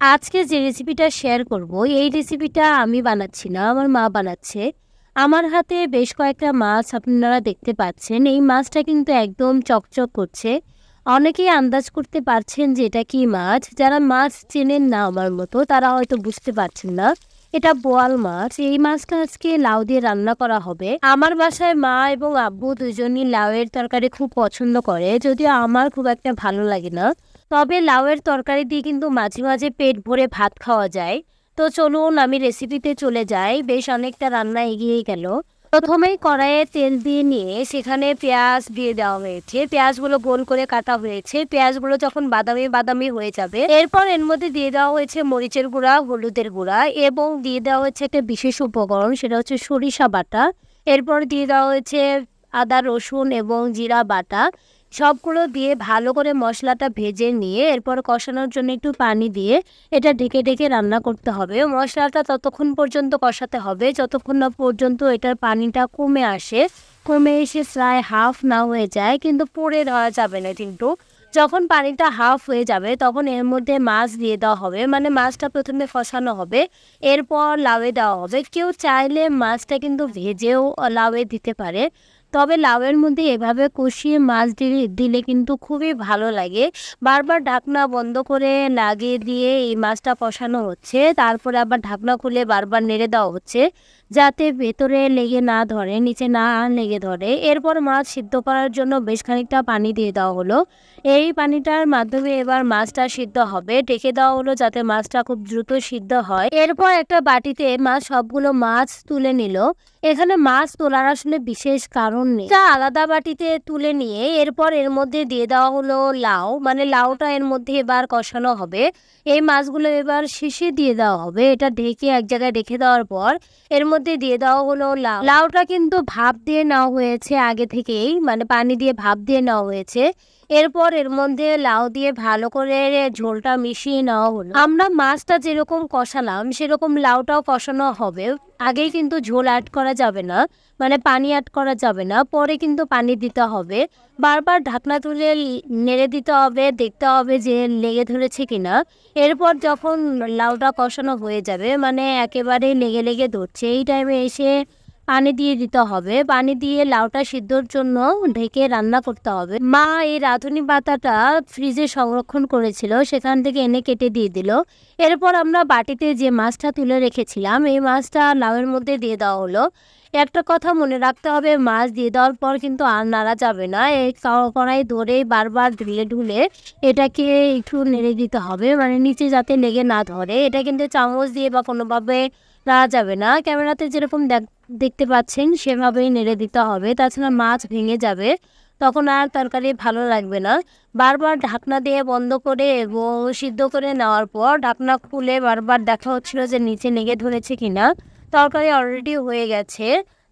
আজকে যে রেসিপিটা শেয়ার করব, এই রেসিপিটা আমি বানাচ্ছি না, আমার মা বানাচ্ছে। আমার হাতে বেশ কয়েকটা মাছ আপনারা দেখতে পাচ্ছেন। এই মাছটা কিন্তু একদম চকচক করছে। অনেকেই আন্দাজ করতে পারছেন যে এটা কি মাছ। যারা মাছ চেনেন না আমার মতো, তারা হয়তো বুঝতে পারছেন না। এটা বোয়াল মাছ। এই মাছটা আজকে লাউ দিয়ে রান্না করা হবে। আমার বাসায় মা এবং আব্বু দুজনই লাউয়ের তরকারি খুব পছন্দ করে, যদিও আমার খুব একটা ভালো লাগে না। তবে লাউয়ের তরকারি দিয়ে কিন্তু মাঝে মাঝে পেট ভরে ভাত খাওয়া যায়। তো চলুন আমি রেসিপিতে চলে যাই। বেশ অনেকটা রান্না এগিয়ে গেল। প্রথমেই কড়াইয়ে তেল দিয়ে নিয়ে সেখানে পেঁয়াজ দিয়ে দেওয়া হয়েছে। পেঁয়াজগুলো গোল করে কাটা হয়েছে। পেঁয়াজগুলো যখন বাদামি বাদামি হয়ে যাবে, এরপর এর মধ্যে দিয়ে দেওয়া হয়েছে মরিচের গুঁড়া, হলুদের গুঁড়া এবং দিয়ে দেওয়া হয়েছে একটা বিশেষ উপকরণ, সেটা হচ্ছে সরিষা বাটা। এরপর দিয়ে দেওয়া হয়েছে আদা, রসুন এবং জিরা বাটা। সবগুলো দিয়ে ভালো করে মশলাটা ভেজে নিয়ে এরপর কষানোর জন্য একটু পানি দিয়ে এটা ঢেকে ঢেকে রান্না করতে হবে। মশলাটা ততক্ষণ পর্যন্ত কষাতে হবে। যতক্ষণ না পর্যন্ত এটার পানিটা কমে আসে, কমে এসে প্রায় হাফ না হয়ে যায়, কিন্তু পড়ে দেওয়া যাবে না কিন্তু। যখন পানিটা হাফ হয়ে যাবে, তখন এর মধ্যে মাছ দিয়ে দেওয়া হবে। মানে মাছটা প্রথমে ফসানো হবে, এরপর লাউয়ে দেওয়া হবে। কেউ চাইলে মাছটা কিন্তু ভেজেও লাউয়ে দিতে পারে। তবে লাউয়ের মধ্যে এভাবে কষিয়ে মাছ দিলে দিলে কিন্তু খুবই ভালো লাগে। বারবার ঢাকনা বন্ধ করে লাগিয়ে দিয়ে এই মাছটা কষানো হচ্ছে। তারপরে আবার ঢাকনা খুলে বারবার নেড়ে দেওয়া হচ্ছে যাতে ভেতরে লেগে না ধরে, নিচে না লেগে ধরে। এরপর মাছ সিদ্ধ করার জন্য বেশ খানিকটা পানি দিয়ে দেওয়া হলো। এই পানিটার মাধ্যমে এবার মাছটা সিদ্ধ হবে। ঢেকে দেওয়া হলো যাতে মাছটা খুব দ্রুত সিদ্ধ হয়। এরপর একটা বাটিতে মাছ সবগুলো মাছ তুলে নিল। এখানে মাছ তোলার আসলে বিশেষ কারণ নেই তা আলাদা বাটিতে তুলে নিয়ে এরপর এর মধ্যে দিয়ে দেওয়া হলো লাউ। মানে লাউটা এর মধ্যে এবার কষানো হবে। এই মাছগুলো এবার শেষে দিয়ে দেওয়া হবে। এটা ঢেকে এক জায়গায় রেখে দেওয়ার পর এর মধ্যে দিয়ে দেওয়া হলো লাউ। লাউটা কিন্তু ভাপ দিয়ে নেওয়া হয়েছে আগে থেকেই। মানে পানি দিয়ে ভাপ দিয়ে নেওয়া হয়েছে। এরপর এর মধ্যে লাউ দিয়ে ভালো করে ঝোলটা মিশিয়ে নেওয়া হলো। আমরা মাছটা যেরকম কষালাম, সেরকম লাউটাও কষানো হবে। আগেই কিন্তু ঝোল অ্যাড করা যাবে না মানে পানি অ্যাড করা যাবে না। পরে কিন্তু পানি দিতে হবে। বারবার ঢাকনা তুলে নেড়ে দিতে হবে, দেখতে হবে যে লেগে ধরেছে কিনা। এরপর যখন লাউটা কষানো হয়ে যাবে মানে একেবারে লেগে লেগে ধরছে, এই টাইমে এসে পানি দিয়ে দিতে হবে। পানি দিয়ে লাউটা সিদ্ধর জন্য ঢেকে রান্না করতে হবে। মা এই রাঁধুনি পাতাটা ফ্রিজে সংরক্ষণ করেছিল, সেখান থেকে এনে কেটে দিয়ে দিল। এরপর আমরা বাটিতে যে মাছটা তুলে রেখেছিলাম, এই মাছটা লাউয়ের মধ্যে দিয়ে দেওয়া হলো। একটা কথা মনে রাখতে হবে, মাছ দিয়ে দেওয়ার পর কিন্তু আর নাড়া যাবে না। এই কড়াই ধরে বারবার ঢুলে ঢুলে এটাকে একটু নেড়ে দিতে হবে মানে নিচে যাতে লেগে না ধরে। এটা কিন্তু চামচ দিয়ে বা কোনোভাবে নাড়া যাবে না। ক্যামেরাতে যেরকম দেখতে পাচ্ছেন, সেভাবেই নেড়ে দিতে হবে। তাছাড়া মাছ ভেঙে যাবে। তখন আর তরকারি ভালো লাগবে না। বারবার ঢাকনা দিয়ে বন্ধ করে এবং সিদ্ধ করে নেওয়ার পর ঢাকনা খুলে বারবার দেখা হচ্ছিল যে নিচে লেগে ধরেছে কিনা। তরকারি অলরেডি হয়ে গেছে।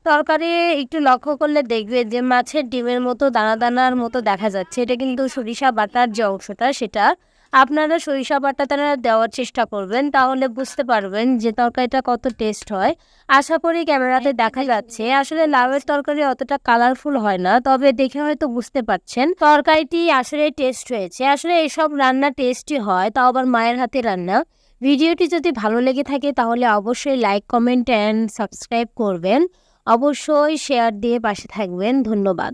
তরকারি একটু লক্ষ্য করলে দেখবে যে মাছের ডিমের মতো দানা দানার মতো দেখা যাচ্ছে। এটা কিন্তু সরিষা বাটার যে অংশটা, সেটা আপনারা সরিষা বাটাটা দেওয়ার চেষ্টা করবেন, তাহলে বুঝতে পারবেন যে তরকারিটা কত টেস্ট হয়। আশা করি ক্যামেরাতে দেখা যাচ্ছে। আসলে লাউয়ের তরকারি অতটা কালারফুল হয় না, তবে দেখে হয়তো বুঝতে পারছেন। তরকারিটি আসলে টেস্ট হয়েছে। আসলে এসব রান্না টেস্টই হয়, তাও আবার মায়ের হাতে রান্না। ভিডিওটি যদি ভালো লেগে থাকে, তাহলে অবশ্যই লাইক কমেন্ট অ্যান্ড সাবস্ক্রাইব করবেন। অবশ্যই শেয়ার দিয়ে পাশে থাকবেন। ধন্যবাদ।